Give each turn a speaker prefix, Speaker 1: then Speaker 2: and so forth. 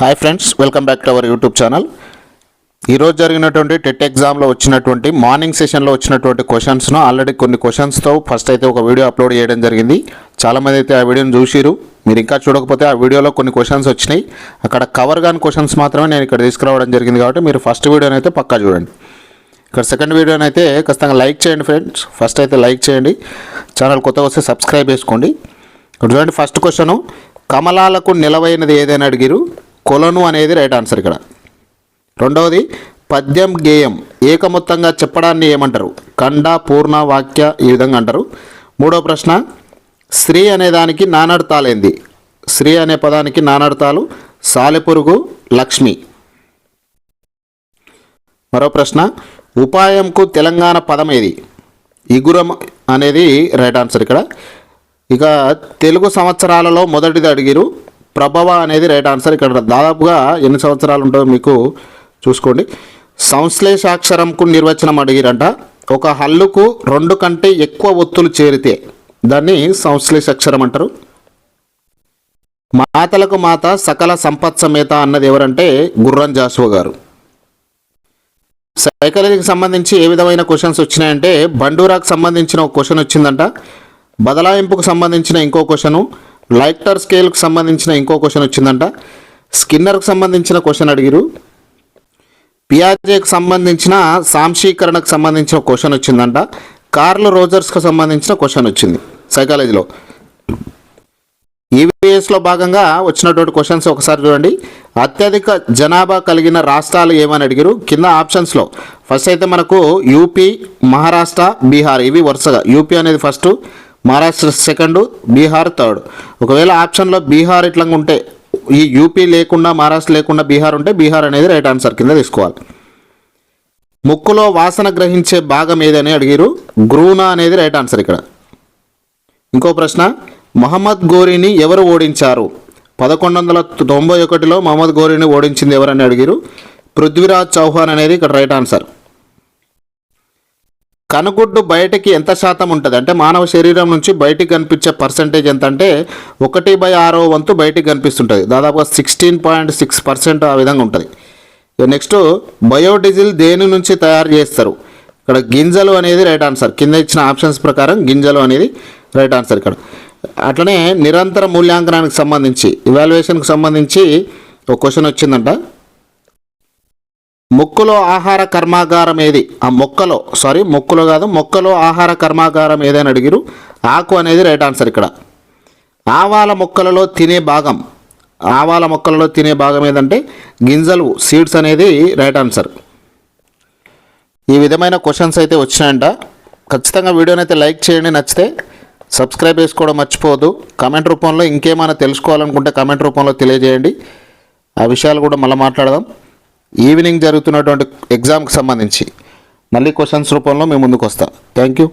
Speaker 1: Hi friends welcome back to our YouTube channel ఈరోజు జరిగినటువంటి TET ఎగ్జామ్లో వచ్చినటువంటి మార్నింగ్ సెషన్లో వచ్చినటువంటి క్వశ్చన్స్ను ఆల్రెడీ కొన్ని క్వశ్చన్స్తో ఫస్ట్ అయితే ఒక వీడియో అప్లోడ్ చేయడం జరిగింది. చాలామంది అయితే ఆ వీడియోని చూసిరు. మీరు ఇంకా చూడకపోతే ఆ వీడియోలో కొన్ని క్వశ్చన్స్ వచ్చినాయి. అక్కడ కవర్ కాని క్వశ్చన్స్ మాత్రమే నేను ఇక్కడ తీసుకురావడం జరిగింది కాబట్టి మీరు ఫస్ట్ వీడియోని అయితే పక్కా చూడండి. ఇక్కడ సెకండ్ వీడియోని అయితే ఖచ్చితంగా లైక్ చేయండి ఫ్రెండ్స్ ఫస్ట్ అయితే లైక్ చేయండి. ఛానల్ కొత్తగా వస్తే సబ్స్క్రైబ్ చేసుకోండి. ఇక్కడ చూడండి ఫస్ట్ క్వశ్చను కమలాలకు నిలవైనది ఏదైనా అడిగిరు? కొలను అనేది రైట్ ఆన్సర్ ఇక్కడ. రెండవది పద్యం గేయం ఏకమొత్తంగా చెప్పడాన్ని ఏమంటారు? ఖండ పూర్ణ వాక్య ఈ విధంగా అంటారు. మూడో ప్రశ్న స్త్రీ అనే దానికి నానడతాలేంది స్త్రీ అనే పదానికి నానర్తాలు సాలెపురుగు లక్ష్మి. మరో ప్రశ్న ఉపాయంకు తెలంగాణ పదం ఏది? ఇగురం అనేది రైట్ ఆన్సర్ ఇక్కడ. ఇక తెలుగు సంవత్సరాలలో మొదటిది అడిగిరు ప్రభవ అనేది రైట్ ఆన్సర్. ఇక్కడ దాదాపుగా ఎన్ని సంవత్సరాలు ఉంటుందో మీకు చూసుకోండి. సంశ్లేషాక్షరంకు నిర్వచనం అడిగిరంట. ఒక హల్లుకు రెండు కంటే ఎక్కువ ఒత్తులు చేరితే దాన్ని సంశ్లేషాక్షరం అంటారు. మాతలకు మాత సకల సంపత్ సమేత అన్నది ఎవరంటే గుర్రం జాసువ గారు. సైకాలజీకి సంబంధించి ఏ విధమైన క్వశ్చన్స్ వచ్చినాయంటే బండూరాకు సంబంధించిన ఒక క్వశ్చన్ వచ్చిందంట. బదలాయింపుకు సంబంధించిన ఇంకో క్వశ్చను లైక్టర్ స్కేల్కి సంబంధించిన ఇంకో క్వశ్చన్ వచ్చిందంట. స్కిన్నర్కి సంబంధించిన క్వశ్చన్ అడిగిరు. పియాజేకి సంబంధించిన సాంశీకరణకు సంబంధించిన క్వశ్చన్ వచ్చిందంట. కార్ల రోజర్స్కి సంబంధించిన క్వశ్చన్ వచ్చింది సైకాలజీలో. ఈవీఎస్లో భాగంగా వచ్చినటువంటి క్వశ్చన్స్ ఒకసారి చూడండి. అత్యధిక జనాభా కలిగిన రాష్ట్రాలు ఏమని అడిగారు? కింద ఆప్షన్స్లో. ఫస్ట్ అయితే మనకు యూపీ మహారాష్ట్ర బీహార్. ఇవి వరుసగా. యూపీ అనేది first. Maharashtra second Bihar third. ఒకవేళ ఆప్షన్లో బీహార్ ఇట్లా ఉంటే ఈ యూపీ లేకుండా మహారాష్ట్ర లేకుండా బీహార్ ఉంటే బీహార్ అనేది రైట్ ఆన్సర్ కింద తీసుకోవాలి. ముక్కులో వాసన గ్రహించే భాగం ఏదని అడిగారు గ్రూనా అనేది రైట్ ఆన్సర్ ఇక్కడ. ఇంకో ప్రశ్న మహమ్మద్ గోరీని ఎవరు ఓడించారు? పదకొండు వందల తొంభై ఒకటిలో మహమ్మద్ గోరీని ఓడించింది ఎవరని అడిగారు పృథ్వీరాజ్ చౌహాన్ అనేది ఇక్కడ రైట్ ఆన్సర్. కనుగుడ్డు బయటకి ఎంత శాతం ఉంటుంది? అంటే మానవ శరీరం నుంచి బయటికి కనిపించే పర్సంటేజ్ ఎంత అంటే ఒకటి బై ఆరో వంతు బయటికి కనిపిస్తుంటుంది. దాదాపుగా సిక్స్టీన్ పాయింట్ సిక్స్ పర్సెంట్ ఆ విధంగా ఉంటుంది. ఇక నెక్స్ట్ బయోడీజిల్ దేని నుంచి తయారు చేస్తారు? ఇక్కడ గింజలు అనేది రైట్ ఆన్సర్ కింద ఇచ్చిన ఆప్షన్స్ ప్రకారం గింజలు అనేది రైట్ ఆన్సర్ ఇక్కడ. అట్లనే నిరంతర మూల్యాంకనానికి సంబంధించి ఇవాల్యుయేషన్కి సంబంధించి ఒక క్వశ్చన్ వచ్చిందంట. మొక్కలో ఆహార కర్మాగారం ఏది? ఆ మొక్కలో సారీ మొక్కలో కాదు మొక్కలో ఆహార కర్మాగారం ఏదని అడిగిరు. ఆకు అనేది రైట్ ఆన్సర్ ఇక్కడ. ఆవాల మొక్కలలో తినే భాగం ఆవాల మొక్కలలో తినే భాగం ఏదంటే గింజలు సీడ్స్ అనేది రైట్ ఆన్సర్. ఈ విధమైన క్వశ్చన్స్ అయితే వచ్చినాయంట. ఖచ్చితంగా వీడియోని అయితే లైక్ చేయండి నచ్చితే సబ్స్క్రైబ్ చేసుకోవడం మర్చిపోవద్దు. కమెంట్ రూపంలో ఇంకేమైనా తెలుసుకోవాలనుకుంటే కమెంట్ రూపంలో తెలియజేయండి. ఆ విషయాలు కూడా మళ్ళీ మాట్లాడదాం. ఈవినింగ్ జరుగుతున్నటువంటి ఎగ్జామ్కి సంబంధించి మళ్ళీ క్వశ్చన్స్ రూపంలో మేము ముందుకు వస్తాం. Thank you